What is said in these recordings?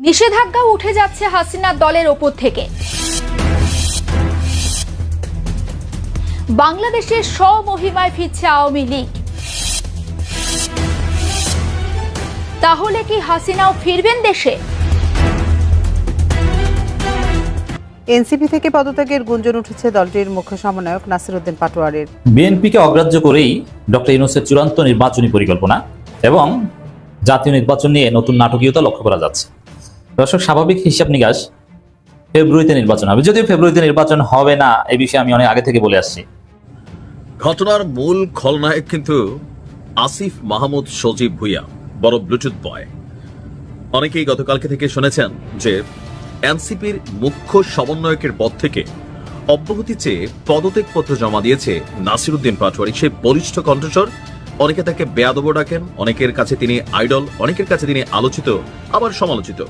নিষেধাজ্ঞা উঠে যাচ্ছে হাসিনার দলের ওপর থেকে। বাংলাদেশের স্বমহিমায় ফিরছে আওয়ামী লীগ। তাহলে কি হাসিনাও ফিরবেন দেশে? এনসিপি থেকে পদত্যাগের গুঞ্জন উঠেছে দলটির মুখ্য সমন্বয়ক নাসিরউদ্দিন পাটোয়ারির। বিএনপিকে অগ্রাহ্য করেই ডক্টর ইউনুসের চূড়ান্ত নির্বাচনী পরিকল্পনা এবং জাতীয় নির্বাচন নিয়ে নতুন নাটকীয়তা লক্ষ্য করা যাচ্ছে। দর্শক, স্বাভাবিক হিসাব নিকাশ ফেব্রুয়ারিতে নির্বাচন হবে। যদিও ফেব্রুয়ারিতে নির্বাচন হবে না এই বিষয়ে আমি অনেক আগে থেকে বলে আসছি। ঘটনার মূল খলনায়ক কিন্তু আসিফ মাহমুদ সজীব ভুইয়া, বড় ব্লুটুথ বয় অনেকেই গতকালকে থেকে শুনেছেন যে এনসিপির মুখ্য সমন্বয়কের পদ থেকে অব্যাহতি চেয়ে পদত্যাগপত্র জমা দিয়েছে নাসিরুদ্দিন পাটোয়ারি, সেই বরিষ্ঠ কণ্ঠস্বর অনেকে তাকে বেয়াদব ডাকেন, অনেকের কাছে তিনি আইডল, অনেকের কাছে তিনি আলোচিত, আবার সমালোচিত।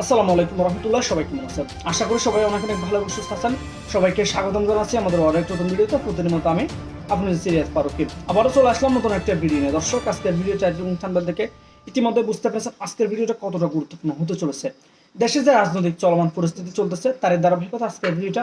আসসালামু আলাইকুম রহমতুল্লাহ, সবাই কেমন আছেন? আশা করি সবাই অনেক অনেক ভালো সুস্থ আছেন। সবাইকে স্বাগতম জানাচ্ছি আমাদের অনেক নতুন ভিডিওতে। প্রতিদিন মতো আমি আপনাদের সিরিয়াস ফারুকি। আবারও চলে আসলাম নতুন একটা ভিডিও নিয়ে। দর্শক, আজকের ভিডিও টাইটেল এবং থাম্বনেল থেকে ইতিমধ্যে বুঝতে পেরেছেন আজকের ভিডিওটা কতটা গুরুত্বপূর্ণ হতে চলেছে। দেশে যে রাজনৈতিক চলমান পরিস্থিতি চলতেছে তার ধারাবাহিকতা আজকের ভিডিওটা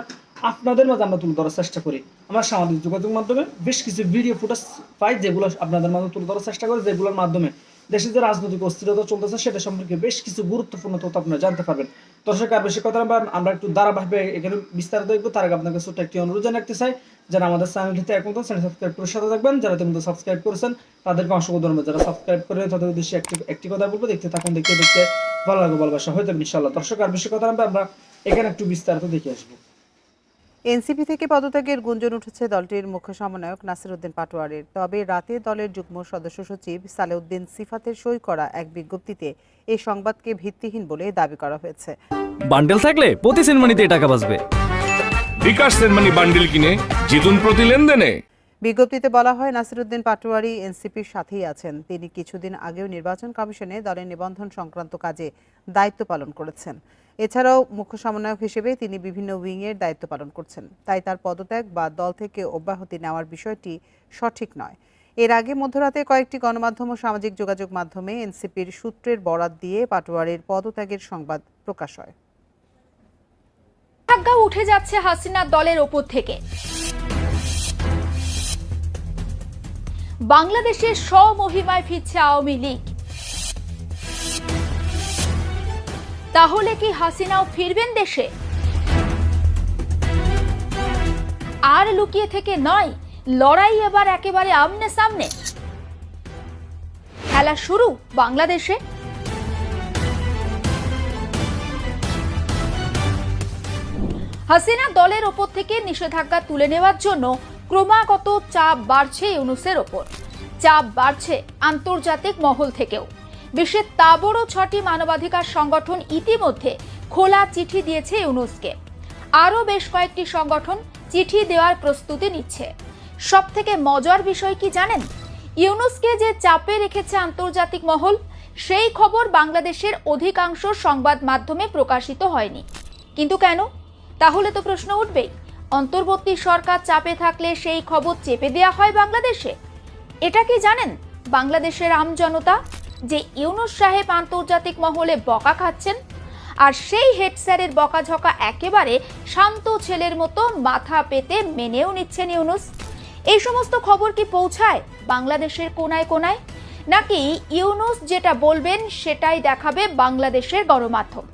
আপনাদের মাঝে আমরা তুলে ধরার চেষ্টা করি। আমরা সামাজিক যোগাযোগ মাধ্যমে বেশ কিছু ভিডিও ফুটেজ পাই যেগুলো আপনাদের মাঝে তুলে ধরার চেষ্টা করি, যেগুলোর মাধ্যমে দেশে যে রাজনৈতিক অস্থিরতা চলতেছে, সেটা সম্পর্কে বেশ কিছু গুরুত্বপূর্ণ তথ্য আপনারা জানতে পারবেন। দর্শক, আর বেশি কথা আমরা একটু ধারাবাহিকভাবে এখানে বিস্তারিত দেখব। তার আগে আপনাকে ছোট্ট একটি অনুরোধ জানাতে চাই, যারা আমাদের চ্যানেলটিতে এখন তো চ্যানেল সাবস্ক্রাইব করে সাথে থাকবেন। যারা ইতিমধ্যে সাবস্ক্রাইব করেছেন, তাদেরকে অসংখ্য ধন্যবাদ। যারা সাবস্ক্রাইব করে তাদের উদ্দেশ্যে একটি একটি কথা বলব, দেখতে থাকুন, দেখতে দেখতে ভালো লাগবে ভালোবাসা হয়ে যাবে ইনশাল্লাহ দর্শক আর বেশি কথা আমরা এখানে একটু বিস্তারিত দেখে আসব। এনসিপি থেকে পদত্যাগের গুঞ্জন উঠেছে দলটির মুখ্য সমন্বয়ক নাসিরউদ্দিন পাটোয়ারির। তবে রাতে দলের যুগ্ম সদস্য সচিব সালেউদ্দিন সিফাতের সই করা এক বিজ্ঞপ্তিতে এই সংবাদকে ভিত্তিহীন বলে দাবি করা হয়েছে। বান্ডেল থাকলে প্রতি সেনমানিতে টাকা বাঁচবে। বিকাশ সেনমানি বান্ডিল কিনে জিতুন প্রতি লেনদেনে। বিজ্ঞপ্তিতে বলা হয় নাসিরউদ্দিন পাটোয়ারি এনসিপির সাথেই আছেন। তিনি কিছুদিন আগেও নির্বাচন কমিশনে দলের নিবন্ধন সংক্রান্ত কাজে দায়িত্ব পালন করেছেন। এছাড়াও মুখ্য সমন্বয়ক হিসেবে তিনি বিভিন্ন উইংয়ের দায়িত্ব পালন করছেন। তাই তার পদত্যাগ বা দল থেকে অব্যাহতি নেওয়ার বিষয়টি সঠিক নয়। এর আগে মধ্যরাতে কয়েকটি গণমাধ্যম ও সামাজিক যোগাযোগ মাধ্যমে এনসিপির সূত্রের বরাত দিয়ে পাটোয়ারির পদত্যাগের সংবাদ প্রকাশ হয়। উঠে যাচ্ছে হাসিনার দলের ওপর থেকে। বাংলাদেশের স্বমহিমায় ফিরছে আওয়ামী লীগ। তাহলে কি হাসিনাও ফিরবেন দেশে? আর লুকিয়ে থেকে নয়, লড়াই এবার একেবারে আমনে সামনে। খেলা শুরু বাংলাদেশে। হাসিনা দলের ওপর থেকে নিষেধাজ্ঞা তুলে নেওয়ার জন্য ক্রমাগত চাপ বাড়ছে ইউনুসের ওপর। চাপ বাড়ছে আন্তর্জাতিক মহল থেকেও। বিশ্বের তাবড় ছটি মানবাধিকার সংগঠন ইতিমধ্যে খোলা চিঠি দিয়েছে ইউনুসকে। আরও বেশ কয়েকটি সংগঠন চিঠি দেওয়ার প্রস্তুতি নিচ্ছে। সব থেকে মজার বিষয় কি জানেন? ইউনুসকে যে চাপে রেখেছে আন্তর্জাতিক মহল, সেই খবর বাংলাদেশের অধিকাংশ সংবাদ মাধ্যমে প্রকাশিত হয়নি। কিন্তু কেন? তাহলে তো প্রশ্ন উঠবেই। অন্তর্বর্তী সরকার চাপে থাকলে সেই খবর চেপে দেওয়া হয় বাংলাদেশে। এটা কি জানেন? বাংলাদেশের আমজনতা যে ইউনুস সাহেব আন্তর্জাতিক মহলে বকা খাচ্ছেন, আর সেই হেড স্যারের বকাঝকা একেবারে শান্ত ছেলের মতো মাথা পেতে মেনেও নিচ্ছেন ইউনুস। এই সমস্ত খবর কি পৌঁছায় বাংলাদেশের কোনায় কোনায়? নাকি ইউনুস যেটা বলবেন সেটাই দেখাবে বাংলাদেশের গণমাধ্যম?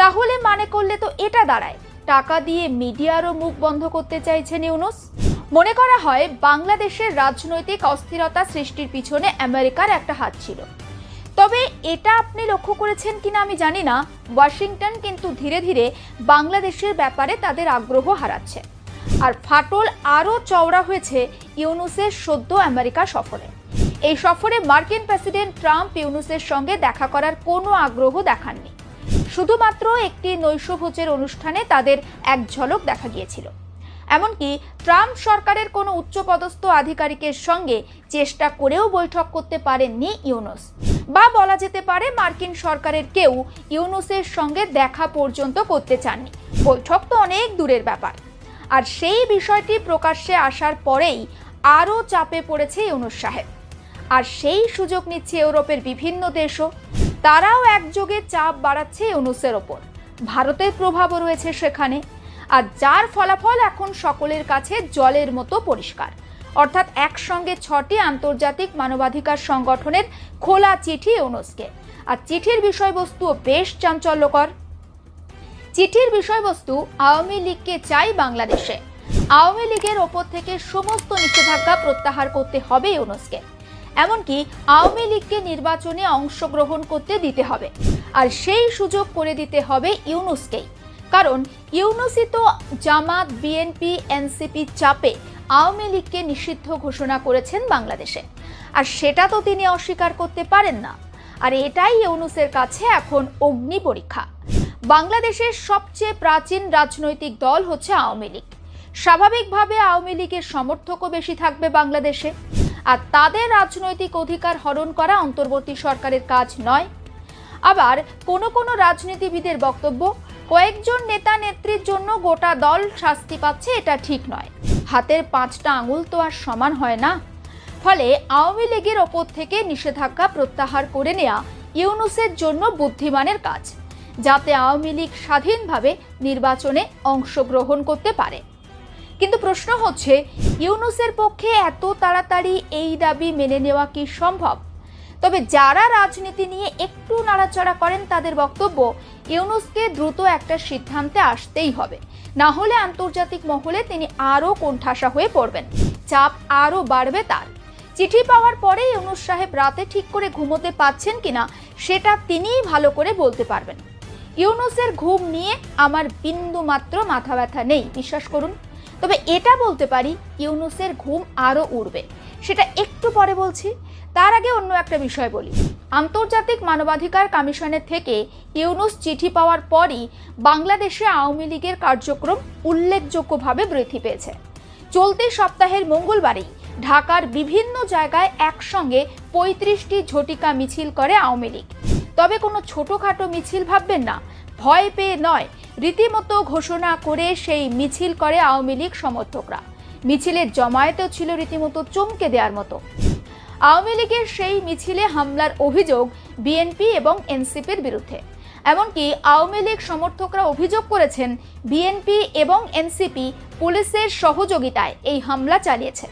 তাহলে মানে করলে তো এটা দাঁড়ায়। টাকা দিয়ে মিডিয়ারও মুখ বন্ধ করতে চাইছেন ইউনুস মনে করা হয়, বাংলাদেশের রাজনৈতিক অস্থিরতা সৃষ্টির পিছনে আমেরিকার একটা হাত ছিল। তবে এটা আপনি লক্ষ্য করেছেন কিনা আমি জানি না। ওয়াশিংটন কিন্তু ধীরে ধীরে বাংলাদেশের ব্যাপারে তাদের আগ্রহ হারাচ্ছে। আর ফাটল আরও চওড়া হয়েছে ইউনুসের সদ্য আমেরিকা সফরে। এই সফরে মার্কিন প্রেসিডেন্ট ট্রাম্প ইউনুসের সঙ্গে দেখা করার কোনো আগ্রহ দেখাননি। শুধুমাত্র একটি নৈশভোজের অনুষ্ঠানে তাদের এক ঝলক দেখা গিয়েছিল। এমনকি ট্রাম্প সরকারের কোনো উচ্চপদস্থ আধিকারিকের সঙ্গে চেষ্টা করেও বৈঠক করতে পারেননি ইউনুস। বা বলা যেতে পারে মার্কিন সরকারের কেউ ইউনুসের সঙ্গে দেখা পর্যন্ত করতে চাননি। বৈঠক তো অনেক দূরের ব্যাপার। আর সেই বিষয়টি প্রকাশ্যে আসার পরেই আরও চাপে পড়েছে ইউনুস সাহেব। আর সেই সুযোগ নিচ্ছে ইউরোপের বিভিন্ন দেশও। তারাও একযোগে চাপ বাড়াচ্ছে ইউনুসের ওপর। ভারতের প্রভাবও রয়েছে সেখানে। আর যার ফলাফল এখন সকলের কাছে জলের মতো পরিষ্কার। অর্থাৎ একসঙ্গে ছটি আন্তর্জাতিক মানবাধিকার সংগঠনের খোলা চিঠি ইউনুসকে। আর চিঠির বিষয়বস্তুও বেশ চাঞ্চল্যকর। চিঠির বিষয়বস্তু আওয়ামী লীগকে চাই বাংলাদেশে। আওয়ামী লীগের ওপর থেকে সমস্ত নিষেধাজ্ঞা প্রত্যাহার করতে হবে ইউনুসকে। এমনকি আওয়ামী লীগকে নির্বাচনে অংশগ্রহণ করতে দিতে হবে। আর সেই সুযোগ করে দিতে হবে ইউনুসকেই। কারণ ইউনুসই তো জামাত, বিএনপি, এনসিপি চাপে আওয়ামী লীগকে নিষিদ্ধ ঘোষণা করেছেন বাংলাদেশে। আর সেটা তো তিনি অস্বীকার করতে পারেন না। আর এটাই ইউনুসের কাছে এখন অগ্নি পরীক্ষা। বাংলাদেশের সবচেয়ে প্রাচীন রাজনৈতিক দল হচ্ছে আওয়ামী লীগ। স্বাভাবিকভাবে আওয়ামী লীগের সমর্থকও বেশি থাকবে বাংলাদেশে। আর তাদের রাজনৈতিক অধিকার হরণ করা অন্তর্বর্তী সরকারের কাজ নয়। আবার কোনো কোনো রাজনীতিবিদের বক্তব্য, কয়েকজন নেতা নেত্রীর জন্য গোটা দল শাস্তি পাচ্ছে এটা ঠিক নয়। হাতের পাঁচটা আঙুল তো আর সমান হয় না। ফলে আওয়ামী লীগের ওপর থেকে নিষেধাজ্ঞা প্রত্যাহার করে নেওয়া ইউনুসের জন্য বুদ্ধিমানের কাজ, যাতে আওয়ামী লীগ স্বাধীনভাবে নির্বাচনে অংশগ্রহণ করতে পারে। কিন্তু প্রশ্ন হচ্ছে, ইউনুসের পক্ষে এত তাড়াতাড়ি এই দাবি মেনে নেওয়া কি সম্ভব? তবে যারা রাজনীতি নিয়ে একটু নাড়াচাড়া করেন তাদের বক্তব্য, ইউনুসকে দ্রুত একটা সিদ্ধান্তে আসতেই হবে। না হলে আন্তর্জাতিক মহলে তিনি আরও কোণঠাসা হয়ে পড়বেন। চাপ আরও বাড়বে তার। চিঠি পাওয়ার পরে ইউনুস সাহেব রাতে ঠিক করে ঘুমোতে পাচ্ছেন কিনা, সেটা তিনিই ভালো করে বলতে পারবেন। ইউনুসের ঘুম নিয়ে আমার বিন্দু মাত্র মাথা ব্যথা নেই। বিশ্বাস করুন। তবে এটা বলতে পারি ইউনুসের ঘুম আরও উড়বে। সেটা একটু পরে বলছি। তার আগে অন্য একটা বিষয় বলি। আন্তর্জাতিক মানবাধিকার কমিশনের থেকে ইউনুস চিঠি পাওয়ার পরই বাংলাদেশে আওয়ামী লীগের কার্যক্রম উল্লেখযোগ্যভাবে বৃদ্ধি পেয়েছে। চলতি সপ্তাহের মঙ্গলবারেই ঢাকার বিভিন্ন জায়গায় একসঙ্গে পঁয়ত্রিশটি ঝটিকা মিছিল করে আওয়ামী লীগ। তবে কোনো ছোটোখাটো মিছিল ভাববেন না ভয় পেয়ে নয়। রীতিমতো ঘোষণা করে সেই মিছিল করে আওয়ামী লীগ সমর্থকরা। মিছিলের জমায়েতও ছিল রীতিমতো চমকে দেওয়ার মতো। আওয়ামী লীগের সেই মিছিলে হামলার অভিযোগ বিএনপি এবং এনসিপির বিরুদ্ধে। এমনকি আওয়ামী লীগ সমর্থকরা অভিযোগ করেছেন, বিএনপি এবং এনসিপি পুলিশের সহযোগিতায় এই হামলা চালিয়েছে।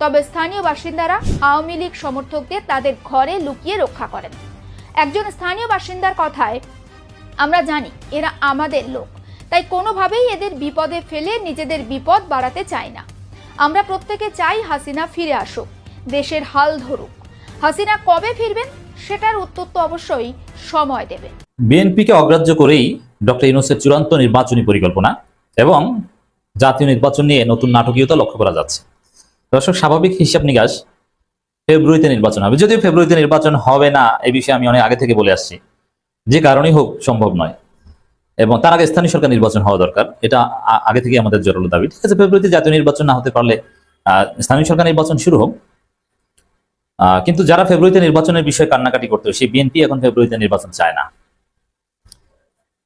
তবে স্থানীয় বাসিন্দারা আওয়ামী লীগ সমর্থকদের তাদের ঘরে লুকিয়ে রক্ষা করেন। একজন স্থানীয় বাসিন্দার কথায় আমরা জানি এরা আমাদের লোক। তাই কোনোভাবেই এদের বিপদে ফেলে নিজেদের বিপদ বাড়াতে চাই না। আমরা প্রত্যেকে চাই হাসিনা ফিরে আসুক, দেশের হাল ধরুক। হাসিনা কবে ফিরবেন সেটার উত্তর তো অবশ্যই সময় দেবে। বিএনপিকে অগ্রাহ্য করেই ডক্টর ইউনুসের চূড়ান্ত নির্বাচনী পরিকল্পনা এবং জাতীয় নির্বাচন নিয়ে নতুন নাটকীয়তা লক্ষ্য করা যাচ্ছে। দর্শক, স্বাভাবিক হিসাব নিকাশ ফেব্রুয়ারিতে নির্বাচন হবে। যদিও ফেব্রুয়ারিতে নির্বাচন হবে না এই বিষয়ে আমি অনেক আগে থেকে বলে আসছি। যে কারণেই হোক সম্ভব নয়। এবং তার আগে স্থানীয় সরকার নির্বাচন হওয়া দরকার। এটা আগে থেকে আমাদের জোরালো দাবি। ঠিক আছে, ফেব্রুয়ারিতে জাতীয় নির্বাচন না হতে পারলে স্থানীয় সরকার নির্বাচন শুরু হোক। কিন্তু যারা ফেব্রুয়ারিতে নির্বাচনের বিষয়ে কান্নাকাটি করতো, সেই বিএনপি এখন ফেব্রুয়ারিতে নির্বাচন চায় না।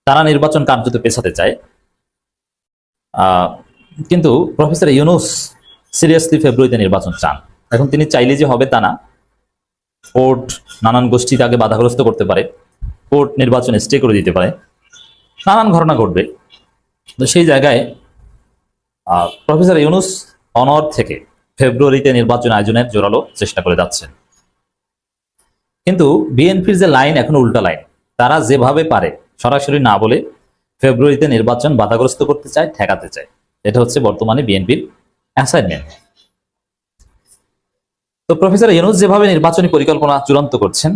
তারা নির্বাচন কার্যত পেছাতে চায়। কিন্তু প্রফেসর ইউনুস সিরিয়াসলি ফেব্রুয়ারিতে নির্বাচন চান। এখন তিনি চাইলে যে হবে তা না। কোর্ট নানান গোষ্ঠী তাকে বাধাগ্রস্ত করতে পারে। কোর্ট নির্বাচনে স্টে করে দিতে পারে। নানান ঘটনা ঘটবে। তো সেই জায়গায় প্রফেসর ইউনুস অনর থেকে ফেব্রুয়ারিতে নির্বাচন আয়োজনের জোরালো চেষ্টা করে যাচ্ছেন। কিন্তু বিএনপির যে লাইন এখন উল্টা লাইন, তারা যেভাবে পারে সরাসরি না বলে ফেব্রুয়ারিতে নির্বাচন বাধাগ্রস্ত করতে চায়, ঠেকাতে চায়। এটা হচ্ছে বর্তমানে বিএনপির অ্যাসাইনমেন্ট তো প্রফেসর ইউনুস যেভাবে নির্বাচনী পরিকল্পনা চূড়ান্ত করছেন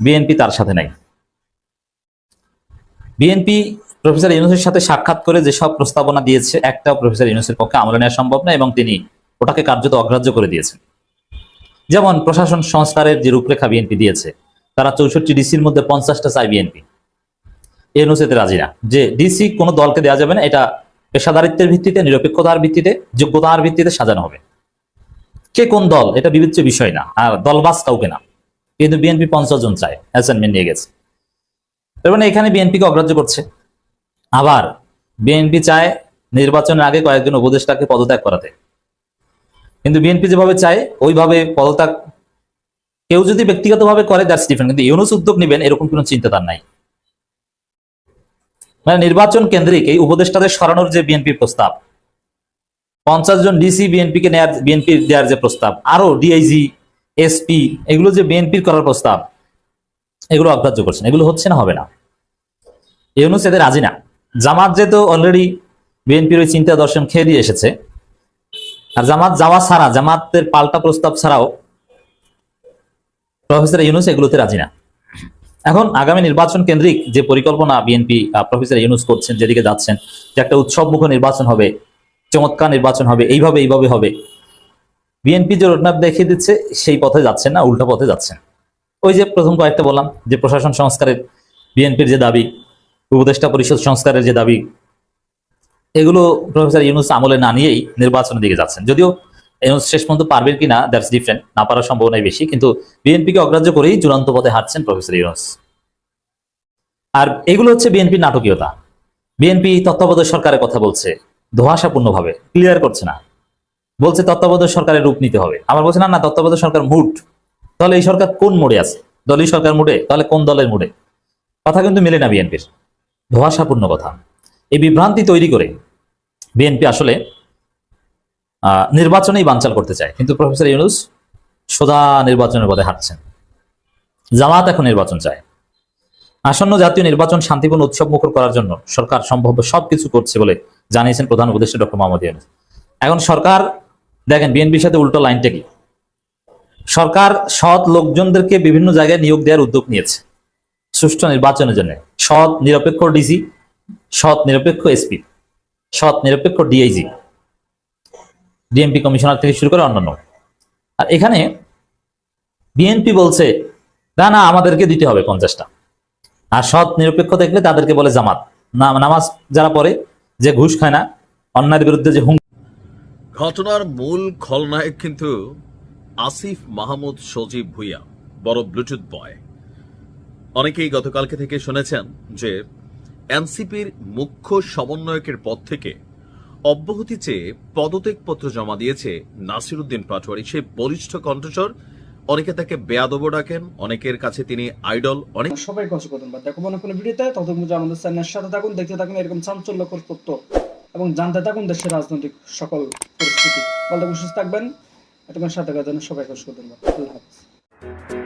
বিএনপি তার সাথে নাই। বিএনপি প্রফেসর ইউনুসের সাথে সাক্ষাৎ করে যেসব প্রস্তাবনা দিয়েছে, একটাও প্রফেসর ইউনুসের পক্ষে আমলে নেওয়া সম্ভব না এবং তিনি ওটাকে কার্যত অগ্রাহ্য করে দিয়েছেন। যেমন প্রশাসন সংস্কারের যে রূপরেখা বিএনপি দিয়েছে, তারা চৌষট্টি ডিসির মধ্যে পঞ্চাশটা চায় বিএনপি। ইউনুস রাজি না। যে ডিসি কোনো দলকে দেওয়া যাবে না, এটা পেশাদারিত্বের ভিত্তিতে, নিরপেক্ষতার ভিত্তিতে, যোগ্যতার ভিত্তিতে সাজানো হবে। কে কোন দল, এটা বিবেচ্য বিষয় না। আর দলবাস কাউকে না। কিন্তু বিএনপি পঞ্চাশ জন চায়, অ্যাসাইনমেন্ট নিয়ে গেছে। তার মানে এখানে বিএনপিকে অগ্রাহ্য করছে। আবার বিএনপি চায় নির্বাচনের আগে কয়েকজন উপদেষ্টাকে পদত্যাগ করাতে। কিন্তু বিএনপি যেভাবে চায়, ওইভাবে পদত্যাগ কেউ যদি ব্যক্তিগতভাবে করে দ্যাটস ডিফারেন্ট কিন্তু ইউনুস উদ্যোগ নেবেন, এরকম কোনো চিন্তা তার নাই। মানে নির্বাচন কেন্দ্রিক এই উপদেষ্টাদের সরানোর যে বিএনপির প্রস্তাব, পঞ্চাশ জন ডিসি বিএনপি কে নেয়ার, বিএনপি দেওয়ার যে প্রস্তাব আরও ডিআইজি এসপি এগুলো যে বিএনপির করার প্রস্তাব, এগুলো অগ্রাহ্য করছেন। এগুলো হচ্ছে না, হবে না। ইউনুস এদের রাজি না। জামাত যেহেতু অলরেডি বিএনপির ওই চিন্তা দর্শন খেয়ে দিয়ে এসেছে, আর জামাত যাওয়া ছাড়া, জামাতের পাল্টা প্রস্তাব ছাড়াও প্রফেসর ইউনুস এগুলোতে রাজি না। এখন আগামী নির্বাচন কেন্দ্রিক যে পরিকল্পনা বিএনপি প্রফেসর ইউনুস করছেন, যেদিকে যাচ্ছেন, যে একটা উৎসবমুখ নির্বাচন হবে, চমৎকার নির্বাচন হবে, এইভাবে এইভাবে হবে। বিএনপি যে রোডম্যাপ দেখিয়ে দিচ্ছে, সেই পথে যাচ্ছেন না, উল্টো পথে যাচ্ছেন ওই যে প্রথম কয়েকটা বললাম, যে প্রশাসন সংস্কারের বিএনপির যে দাবি, উপদেষ্টা পরিষদ সংস্কারের যে দাবি, এগুলো প্রফেসর ইউনুস আমলে না নিয়েই নির্বাচনের দিকে যাচ্ছেন। যদিও ইউনুস শেষ পর্যন্ত পারবেন কিনা দ্যাটস ডিফারেন্ট না পারার সম্ভাবনাই বেশি, কিন্তু বিএনপিকে অগ্রাহ্য করেই চূড়ান্ত পথে হাঁটছেন প্রফেসর ইউনুস। আর এগুলো হচ্ছে বিএনপির নাটকীয়তা। বিএনপি তত্ত্বাবধায়ক সরকারের কথা বলছে, ধোয়াশাপূর্ণভাবে ক্লিয়ার করছে না। বলছে তত্ত্বাবধায়ক সরকারের রূপ নিতে হবে। আমার বলছে, না না, তত্ত্বাবধায়ক সরকার মুড। তাহলে এই সরকার কোন মোড়ে আছে? দলীয় সরকার মুডে? তাহলে কোন দলের মুডে? কথা কিন্তু মেলে না বিএনপির। ধোয়াশাপূর্ণ কথা। এই বিভ্রান্তি তৈরি করে বিএনপি আসলে নির্বাচনেই বানচাল করতে চায়। কিন্তু প্রফেসর ইউনুস সোজা নির্বাচনের পথে হাঁটছেন। জামাত এখন নির্বাচন চায়। আসন্ন জাতীয় নির্বাচন শান্তিপূর্ণ উৎসব মুখর করার জন্য সরকার সম্ভাব্য সবকিছু করছে বলে জানিয়েছেন প্রধান উপদেষ্টা ডক্টর মোহাম্মদ ইউনুস। এখন সরকার দেখেন, বিএনপির সাথে উল্টো লাইনটা কি? সরকার সৎ লোকজনদেরকে বিভিন্ন জায়গায় নিয়োগ দেওয়ার উদ্যোগ নিয়েছে সুষ্ঠু নির্বাচনের জন্য। সৎ নিরপেক্ষ ডিসি সৎ নিরপেক্ষ এসপি, সৎ নিরপেক্ষ ডিআইজি, ডিএমপি কমিশনার থেকে শুরু করে অন্যান্য। আর এখানে বিএনপি বলছে, না না, আমাদেরকে দিতে হবে পঞ্চাশটা। আর সৎ নিরপেক্ষ দেখলে তাদেরকে বলে জামাত। না, নামাজ যারা পড়ে, যে ঘুষ খায় না, অন্যায়ের বিরুদ্ধে যে হুম ঘটনার মূল খলনায়ক কিন্তু আসিফ মাহমুদ সজীব ভুইয়া, বড় ব্লুটুথ বয় অনেকেই গতকালকে থেকে শুনেছেন যে এনসিপির মুখ্য সমন্বয়কের পদ থেকে অব্যাহতি চেয়ে পদত্যাগপত্র জমা দিয়েছে নাসিরুদ্দিন পাটোয়ারি। সেই বরিষ্ঠ কণ্ঠস্বর, অনেকে তাকে বেয়াদব ডাকেন, অনেকের কাছে তিনি আইডল, অনেক সবাইকে অসংখ্য ধন্যবাদ দেখো মনে কোনো ভিডিওতে পর্যন্ত আমাদের চ্যানেলের সাথে থাকুন, দেখতে থাকুন, এরকম চাঞ্চল্যকর তথ্য। এবং জানতে থাকুন দেশের রাজনৈতিক সকল পরিস্থিতি। বলতে সুস্থ থাকবেন। এতক্ষণ সাথে থাকার জন্য সবাইকে অসংখ্য ধন্যবাদ। আল্লাহ হাফিজ।